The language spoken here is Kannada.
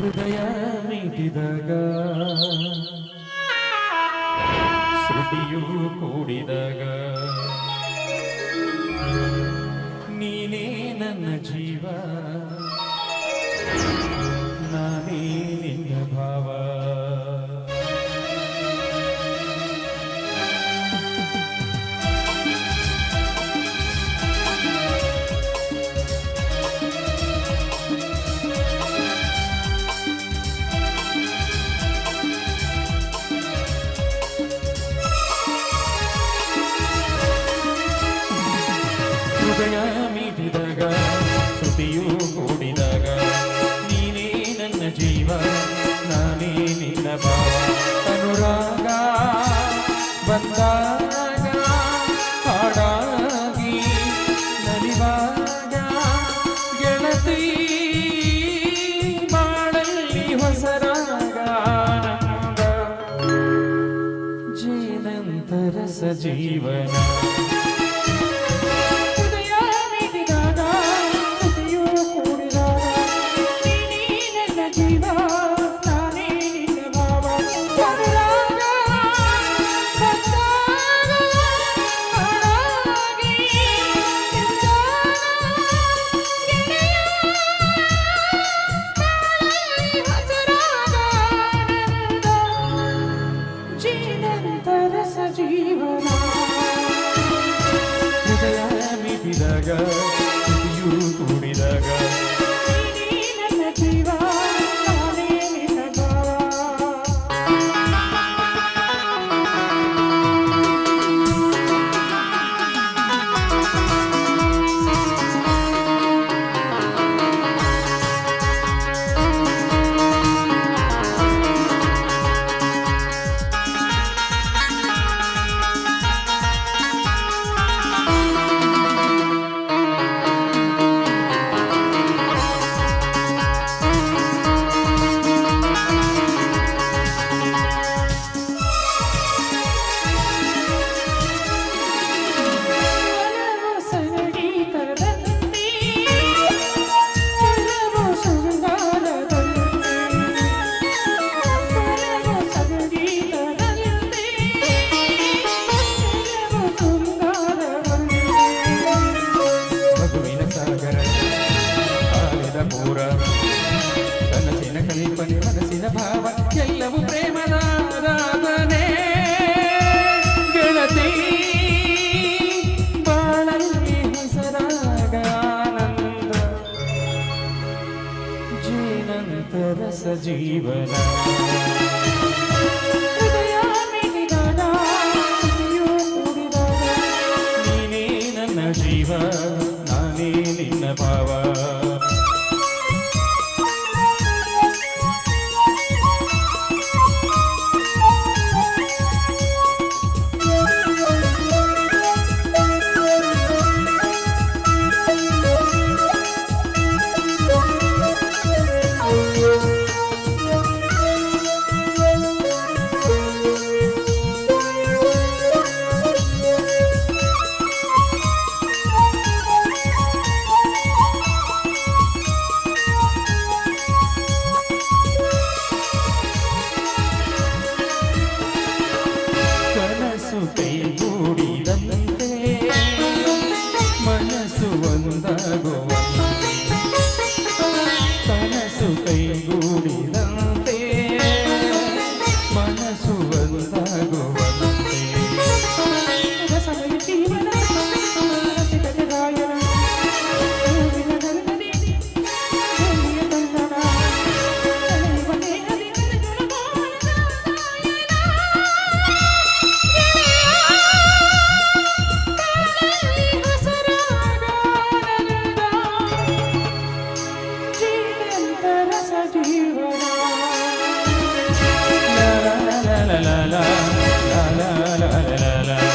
ಹೃದಯ ಮೀಟಿದಾಗ ಶ್ರುತಿಯು ಕೂಡಿದಾಗ ನೀನೇ ನನ್ನ ಜೀವ. ಬಂದಾಗ ಹಾಡಾಗಿ ನಲಿವಾಗ ಗೆಳತಿ ಮಾಡಲಿ ಹೊಸರಾಗ ಸ ಜೀವನ interessa de morar. Mudei é a minha vida, girl. ನಿತ್ಯವೂ ಪ್ರೇಮದ ಆರಾಧನೆ ಗೆಳತಿ ಬಾಳಲ್ಲಿ ಹೆಸರಾಗಾನಂದ ಜೀನಂತರ ಸಜೀವನ. ಜೀವ ನಾನೇ ನಿನ್ನ ಭಾವ. ಮನಸ್ಸು ಕೈಗೂಡಿದಂತೆ ಮನಸ್ಸು ಒಂದಾಗುವ ಕನಸು ಕೈಗೂಡಿ la la la la la la